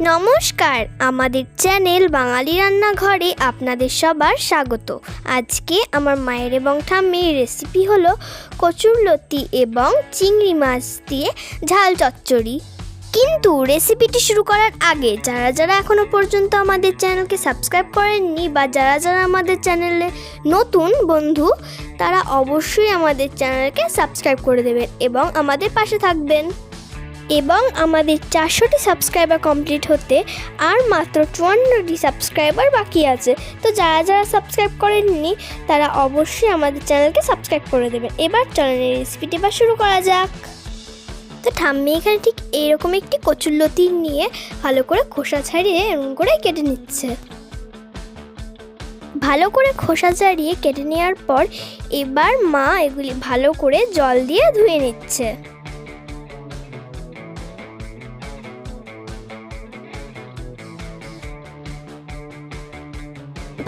নমস্কার, আমাদের চ্যানেল বাঙালি রান্নাঘরে আপনাদের সবার স্বাগত। আজকে আমার মায়ের এবং ঠাম্মির রেসিপি হলো কচুরলতি এবং চিংড়ি মাছ দিয়ে ঝাল চচ্চড়ি। কিন্তু রেসিপিটি শুরু করার আগে যারা যারা এখনও পর্যন্ত আমাদের চ্যানেলকে সাবস্ক্রাইব করেননি বা যারা যারা আমাদের চ্যানেলে নতুন বন্ধু, তারা অবশ্যই আমাদের চ্যানেলকে সাবস্ক্রাইব করে দেবেন এবং আমাদের পাশে থাকবেন। এবং আমাদের চারশোটি সাবস্ক্রাইবার কমপ্লিট হতে আর মাত্র চুয়ান্নটি সাবস্ক্রাইবার বাকি আছে। তো যারা যারা সাবস্ক্রাইব করেননি, তারা অবশ্যই আমাদের চ্যানেলকে সাবস্ক্রাইব করে দেবেন। এবার এই রেসিপিটি এবার শুরু করা যাক। তো ঠাম্মি এখানে ঠিক এইরকম একটি কচুরলতি নিয়ে ভালো করে খোসা ছাড়িয়ে এরকম করে কেটে নিচ্ছে। ভালো করে খোসা ছাড়িয়ে কেটে নেওয়ার পর এবার মা এগুলি ভালো করে জল দিয়ে ধুয়ে নিচ্ছে।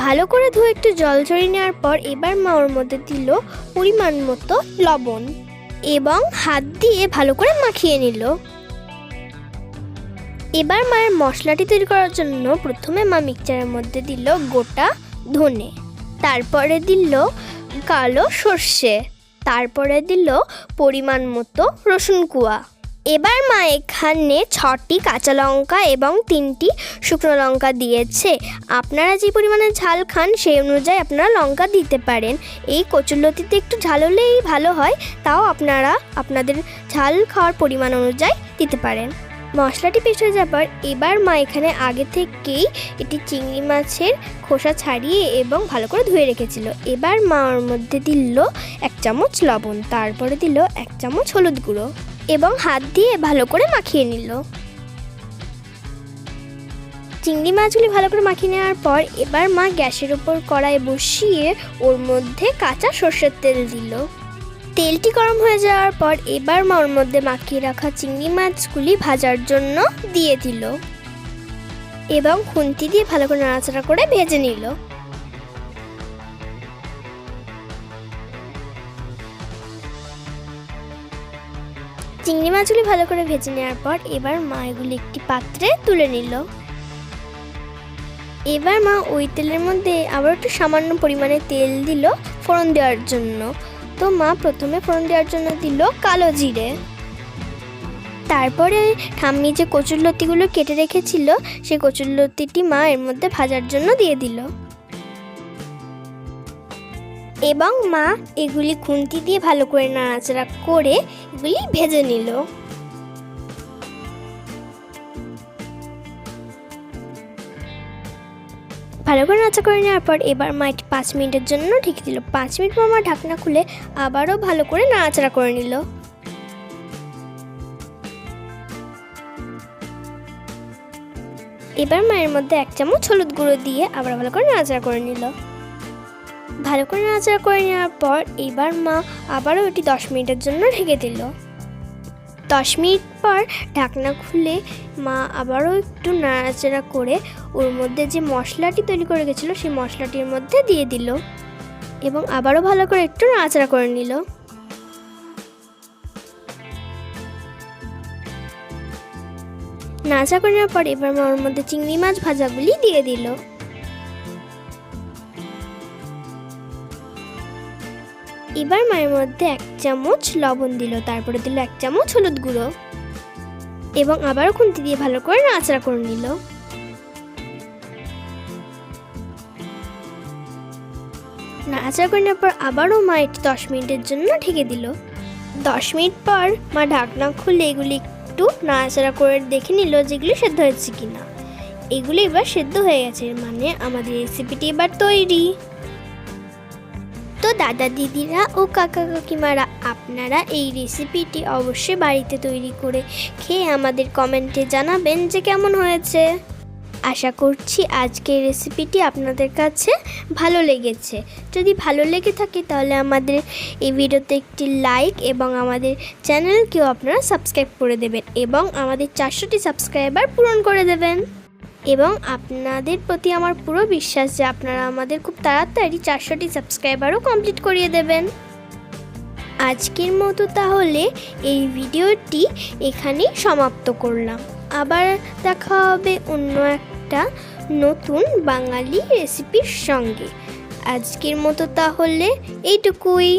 ভালো করে ধুয়ে একটু জল ঝরিয়ে নেওয়ার পর এবার মা ওর মধ্যে দিল পরিমাণ মতো লবণ এবং হাত দিয়ে ভালো করে মাখিয়ে নিল। এবার মায়ের মশলাটি তৈরি করার জন্য প্রথমে মা মিক্সচারের মধ্যে দিল গোটা ধনে, তারপরে দিল কালো সর্ষে, তারপরে দিল পরিমাণ মতো রসুন কুয়া। এবার মা এখানে ছটি কাঁচা লঙ্কা এবং তিনটি শুকনো লঙ্কা দিয়েছে। আপনারা যে পরিমাণে ঝাল খান সেই অনুযায়ী আপনারা লঙ্কা দিতে পারেন। এই কচুরলতিতে একটু ঝাল হলেই ভালো হয়, তাও আপনারা আপনাদের ঝাল খাওয়ার পরিমাণ অনুযায়ী দিতে পারেন। মশলাটি পেশ যাবার এবার মা এখানে আগে থেকেই এটি চিংড়ি মাছের খোসা ছাড়িয়ে এবং ভালো করে ধুয়ে রেখেছিল। এবার মা ওর মধ্যে দিল এক চামচ লবণ, তারপরে দিল এক চামচ হলুদ গুঁড়ো। এবং হাত দিয়ে ভালো করে মাখিয়ে নিল। চিংড়ি মাছগুলি ভালো করে মাখিয়ে নেওয়ার পর এবার মা গ্যাসের উপর কড়াই বসিয়ে ওর মধ্যে কাঁচা সর্ষের তেল দিল। তেলটি গরম হয়ে যাওয়ার পর এবার মা ওর মধ্যে মাখিয়ে রাখা চিংড়ি মাছগুলি ভাজার জন্য দিয়ে দিল। এবং খুন্তি দিয়ে ভালো করে নাড়াচাড়া করে ভেজে নিল। চিংড়ি মাছগুলি ভালো করে ভেজে নেওয়ার পর এবার মা এগুলি একটি পাত্রে তুলে নিল। এবার মা ওই তেলের মধ্যে আবার একটু সামান্য পরিমাণে তেল দিল ফোড়ন দেওয়ার জন্য। তো মা প্রথমে ফোড়ন দেওয়ার জন্য দিল কালো জিরে। তারপরে ঠাম্মি যে কচুরলতিগুলো কেটে রেখেছিল সেই কচুরলতিটি মা এর মধ্যে ভাজার জন্য দিয়ে দিল। এবং মা এগুলি খুন্তি দিয়ে ভালো করে নাড়াচাড়া করে এগুলি ভেজে নিল। ভালো করে নাচা করে নেওয়ার পর এবার মা এটি পাঁচ মিনিটের জন্য ঢেকে দিল। পাঁচ মিনিট পর মা ঢাকনা খুলে আবারও ভালো করে নাড়াচাড়া করে নিল। এবার মায়ের মধ্যে এক চামচ হলুদ গুঁড়ো দিয়ে আবার ভালো করে নাড়াচাড়া করে নিল। ভালো করে নাড়াচাড়া করে নেওয়ার পর এবার মা আবারও এটি দশ মিনিটের জন্য ঢেকে দিল। দশ মিনিট পর ঢাকনা খুলে মা আবারও একটু নাড়াচাড়া করে ওর মধ্যে যে মশলাটি তৈরি করে গেছিল সেই মশলাটির মধ্যে দিয়ে দিল এবং আবারও ভালো করে একটু নাড়াচাড়া করে নিল। নাচা করে নেওয়ার পর এবার মা ওর মধ্যে চিংড়ি মাছ ভাজাগুলি দিয়ে দিল। এবার মায়ের মধ্যে এক চামচ লবণ দিল, তারপরে দিল এক চামচ হলুদ গুঁড়ো এবং আবারও খুন্তি দিয়ে ভালো করে নাড়াচাড়া করে নিল। নাড়াচাড়া করে নেওয়ার পর আবারও মা এটি দশ মিনিটের জন্য ঢেকে দিল। দশ মিনিট পর মা ঢাকনা খুলে এগুলি একটু নাড়াচাড়া করে দেখে নিল যেগুলি সেদ্ধ হয়েছে কিনা। এগুলি এবার সেদ্ধ হয়ে গেছে মানে আমাদের রেসিপিটি এবার তৈরি। তো দাদা দিদিরা ও কাকা কাকিমারা, আপনারা এই রেসিপিটি অবশ্যই বাড়িতে তৈরি করে খেয়ে আমাদের কমেন্টে জানাবেন যে কেমন হয়েছে। আশা করছি আজকের রেসিপিটি আপনাদের কাছে ভালো লেগেছে। যদি ভালো লেগে থাকে তাহলে আমাদের এই ভিডিওতে একটি লাইক এবং আমাদের চ্যানেলকেও আপনারা সাবস্ক্রাইব করে দেবেন এবং আমাদের চারশোটি সাবস্ক্রাইবার পূরণ করে দেবেন। এবং আপনাদের প্রতি আমার পুরো বিশ্বাস যে আপনারা আমাদের খুব তাড়াতাড়ি চারশোটি সাবস্ক্রাইবারও কমপ্লিট করিয়ে দেবেন। আজকের মতো তাহলে এই ভিডিওটি এখানেই সমাপ্ত করলাম। আবার দেখা হবে অন্য একটা নতুন বাঙালি রেসিপির সঙ্গে। আজকের মতো তাহলে এইটুকুই।